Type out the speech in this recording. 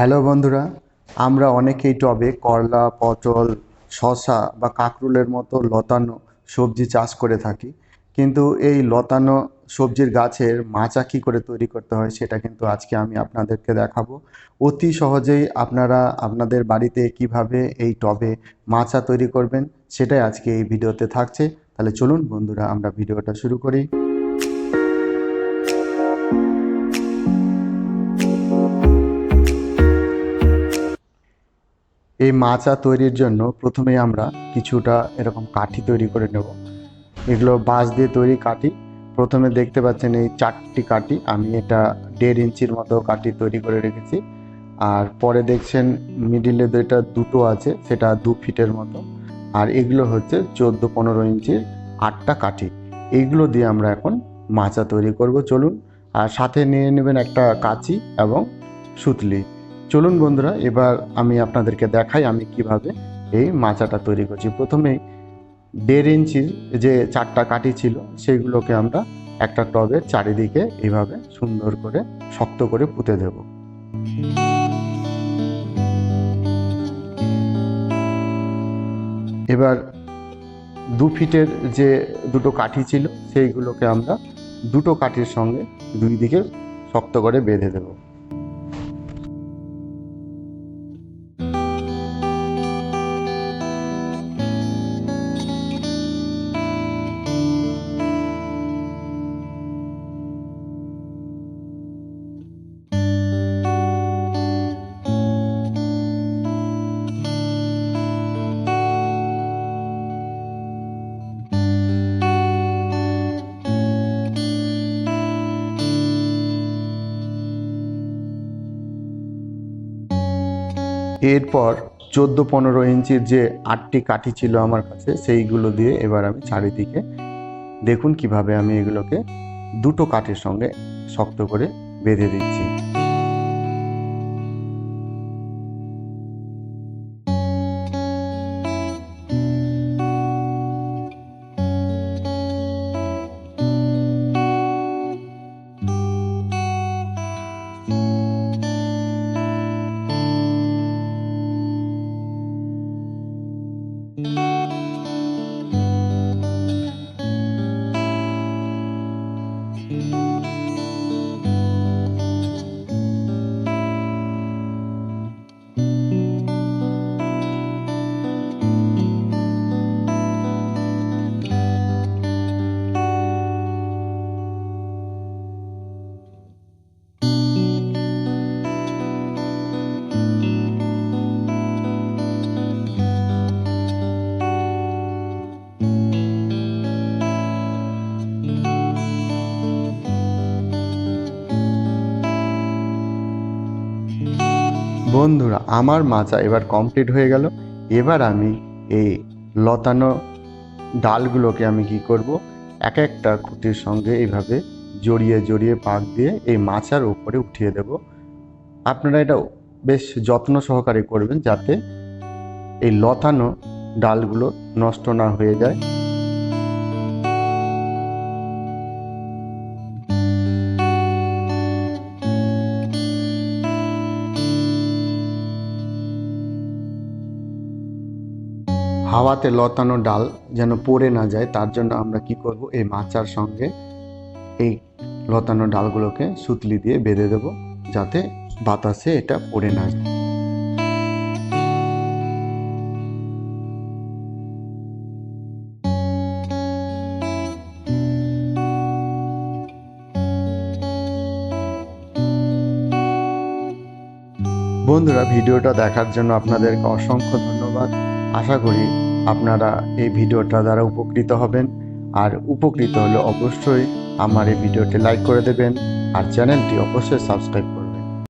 Hello বন্ধুরা, আমরা অনেকেই টবে করলা, পটল, শসা বা কাঁকরুলের মতো লতানো সবজি চাষ করে থাকি। কিন্তু এই লতানো সবজির গাছের মাচা কী করে তৈরি করতে হয় সেটা কিন্তু আজকে আমি আপনাদেরকে দেখাবো। অতি সহজেই আপনারা আপনাদের বাড়িতে কীভাবে এই টবে মাচা তৈরি করবেন সেটাই আজকে এই ভিডিওতে থাকছে। তাহলে চলুন বন্ধুরা, আমরা ভিডিওটা শুরু করি। এই মাচা তৈরির জন্য প্রথমেই আমরা কিছুটা এরকম কাঠি তৈরি করে নেব। এগুলো বাঁশ দিয়ে তৈরি কাঠি। প্রথমে দেখতে পাচ্ছেন এই চারটি কাঠি। আমি এটা দেড় ইঞ্চির মতো কাঠি তৈরি করে রেখেছি। আর পরে দেখছেন মিডিলে যেটা দুটো আছে, সেটা দু ফিটের মতো। আর এগুলো হচ্ছে চোদ্দ পনেরো ইঞ্চির আটটা কাঠি। এইগুলো দিয়ে আমরা এখন মাচা তৈরি করব। চলুন, আর সাথে নিয়ে নেবেন একটা কাঁচি এবং সুতলি। চলুন বন্ধুরা, এবার আমি আপনাদেরকে দেখাই আমি কীভাবে এই মাচাটা তৈরি করছি। প্রথমেই দেড় ইঞ্চির যে চারটা কাঠি ছিল সেইগুলোকে আমরা একটা টবের চারিদিকে এইভাবে সুন্দর করে শক্ত করে পুঁতে দেব। এবার দু ফিটের যে দুটো কাঠি ছিল, সেইগুলোকে আমরা দুটো কাঠির সঙ্গে দুই দিকে শক্ত করে বেঁধে দেবো। এরপর চোদ্দ পনেরো ইঞ্চির যে আটটি কাঠি ছিল আমার কাছে, সেইগুলো দিয়ে এবার আমি চারিদিকে দেখুন কীভাবে আমি এগুলোকে দুটো কাঠের সঙ্গে শক্ত করে বেঁধে দিচ্ছি। বন্ধুরা, আমার মাচা এবার কমপ্লিট হয়ে গেল। এবার আমি এই লতানো ডালগুলোকে আমি কি করব? এক একটা খুঁটির সঙ্গে এইভাবে জড়িয়ে জড়িয়ে পাক দিয়ে এই মাচার উপরে উঠিয়ে দেব। আপনারা এটা বেশ যত্ন সহকারে করবেন যাতে এই লতানো ডালগুলো নষ্ট না হয়ে যায়। হাওয়াতে লতানো ডাল যেন পড়ে না যায়, তার জন্য আমরা কি করব? এই মাচার সঙ্গে এই লতানো ডালগুলোকে সুতলি দিয়ে বেঁধে দেব, যাতে বাতাসে এটা পড়ে না যায়। বন্ধুরা, ভিডিওটা দেখার জন্য আপনাদেরকে অসংখ্য ধন্যবাদ। আশা করি আপনারা এই ভিডিওটা দ্বারা উপকৃত হবেন। আর উপকৃত হলে অবশ্যই আমার এই ভিডিওটি লাইক করে দেবেন। আর চ্যানেলটি অবশ্যই সাবস্ক্রাইব করে